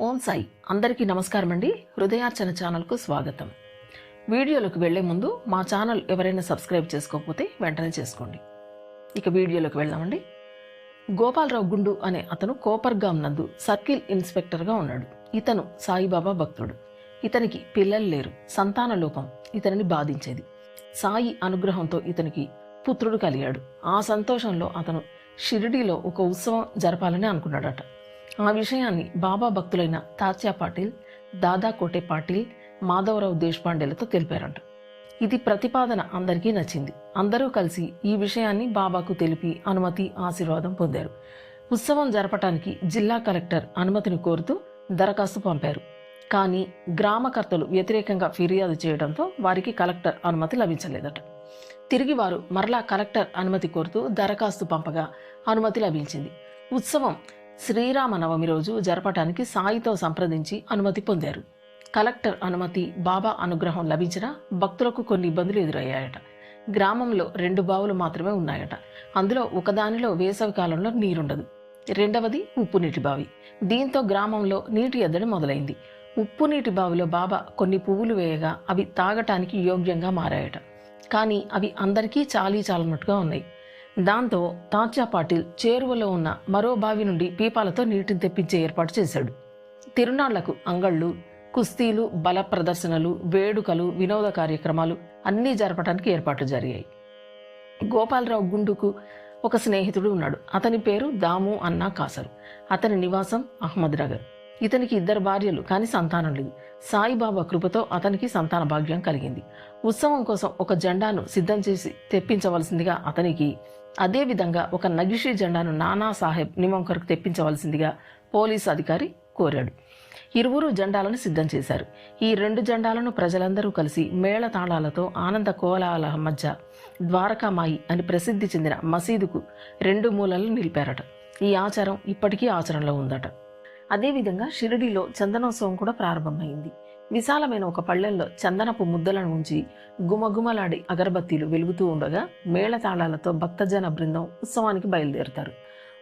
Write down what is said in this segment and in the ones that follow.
ఓం సాయి. అందరికీ నమస్కారం అండి. హృదయార్చన ఛానల్కు స్వాగతం. వీడియోలోకి వెళ్ళే ముందు మా ఛానల్ ఎవరైనా సబ్స్క్రైబ్ చేసుకోకపోతే వెంటనే చేసుకోండి. ఇక వీడియోలోకి వెళ్దామండి. గోపాలరావు గుండు అనే అతను కోపర్గాం నందు సర్కిల్ ఇన్స్పెక్టర్గా ఉన్నాడు. ఇతను సాయిబాబా భక్తుడు. ఇతనికి పిల్లలు లేరు. సంతాన లోపం ఇతనిని బాధించేది. సాయి అనుగ్రహంతో ఇతనికి పుత్రుడు కలిగాడు. ఆ సంతోషంలో అతను షిరిడీలో ఒక ఉత్సవం జరపాలని అనుకున్నాడట. ఆ విషయాన్ని బాబా భక్తులైన తాత్యా పాటిల్ దాదా కోటే పాటిల్ మాధవరావు దేశపాండేలతో తెలిపారంట. ఇది ప్రతిపాదన అందరికీ నచ్చింది. అందరూ కలిసి ఈ విషయాన్ని బాబాకు తెలిపి అనుమతి ఆశీర్వాదం పొందారు. ఉత్సవం జరపటానికి జిల్లా కలెక్టర్ అనుమతిని కోరుతూ దరఖాస్తు పంపారు. కానీ గ్రామకర్తలు వ్యతిరేకంగా ఫిర్యాదు చేయడంతో వారికి కలెక్టర్ అనుమతి లభించలేదట. తిరిగి వారు మరలా కలెక్టర్ అనుమతి కోరుతూ దరఖాస్తు పంపగా అనుమతి లభించింది. ఉత్సవం శ్రీరామనవమి రోజు జరపటానికి సాయితో సంప్రదించి అనుమతి పొందారు. కలెక్టర్ అనుమతి బాబా అనుగ్రహం లభించినా భక్తులకు కొన్ని ఇబ్బందులు ఎదురయ్యాయట. గ్రామంలో రెండు బావులు మాత్రమే ఉన్నాయట. అందులో ఒకదానిలో వేసవి కాలంలో నీరుండదు. రెండవది ఉప్పు నీటి బావి. దీంతో గ్రామంలో నీటి ఎద్దడి మొదలైంది. ఉప్పు నీటి బావిలో బాబా కొన్ని పువ్వులు వేయగా అవి తాగటానికి యోగ్యంగా మారాయట. కానీ అవి అందరికీ చాలీ చాలనట్టుగా ఉన్నాయి. దాంతో తాచా పాటిల్ చేరువలో ఉన్న మరో బావి నుండి పీపాలతో నీటిని తెప్పించే ఏర్పాటు చేశాడు. తిరునాళ్ళకు అంగళ్ళు కుస్తీలు బల ప్రదర్శనలు వేడుకలు వినోద కార్యక్రమాలు అన్నీ జరపడానికి ఏర్పాట్లు జరిగాయి. గోపాలరావు గుండుకు ఒక స్నేహితుడు ఉన్నాడు. అతని పేరు దాము అన్నా కాసరు. అతని నివాసం అహ్మద్ నగర్ ఇతనికి ఇద్దరు భార్యలు కానీ సంతానం లేదు. సాయిబాబా కృపతో అతనికి సంతాన భాగ్యం కలిగింది. ఉత్సవం కోసం ఒక జెండాను సిద్ధం చేసి తెప్పించవలసిందిగా అతనికి అదేవిధంగా ఒక నగిషి జెండాను నానా సాహెబ్ నిమంకర్కు తెప్పించవలసిందిగా పోలీసు అధికారి కోరాడు. ఇరువురు జెండాలను సిద్ధం చేశారు. ఈ రెండు జెండాలను ప్రజలందరూ కలిసి మేళతాళాలతో ఆనంద కోలాహల మధ్య ద్వారకామాయి అని ప్రసిద్ధి చెందిన మసీదుకు రెండు మూలలు నిలిపారట. ఈ ఆచారం ఇప్పటికీ ఆచరణలో ఉందట. అదేవిధంగా షిరిడీలో చందనోత్సవం కూడా ప్రారంభమైంది. విశాలమైన ఒక పళ్ళెంలో చందనపు ముద్దలను ఉంచి గుమగుమలాడి అగరబత్తీలు వెలుగుతూ ఉండగా మేళతాళాలతో భక్తజన బృందం ఉత్సవానికి బయలుదేరుతారు.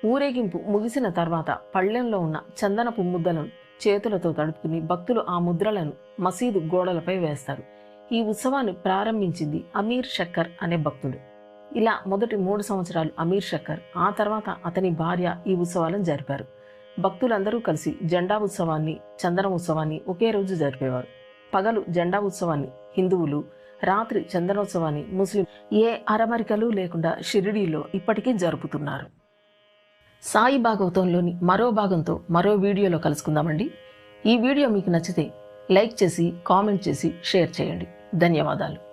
ఊరేగింపు ముగిసిన తర్వాత పళ్ళెంలో ఉన్న చందనపు ముద్దలను చేతులతో తడుపుకుని భక్తులు ఆ ముద్రలను మసీదు గోడలపై వేస్తారు. ఈ ఉత్సవాన్ని ప్రారంభించింది అమీర్ షక్కర్ అనే భక్తుడు. ఇలా మొదటి మూడు సంవత్సరాలు అమీర్ షక్కర్ ఆ తర్వాత అతని భార్య ఈ ఉత్సవాలను జరిపారు. భక్తులందరూ కలిసి జెండా ఉత్సవాన్ని చందన ఉత్సవాన్ని ఒకే రోజు జరిపేవారు. పగలు జెండా ఉత్సవాన్ని హిందువులు రాత్రి చందనోత్సవాన్ని ముస్లిం ఏ అరమరికలు లేకుండా షిరిడీలో ఇప్పటికీ జరుపుతున్నారు. సాయి భాగవతంలోని మరో భాగంతో మరో వీడియోలో కలుసుకుందామండి. ఈ వీడియో మీకు నచ్చితే లైక్ చేసి కామెంట్ చేసి షేర్ చేయండి. ధన్యవాదాలు.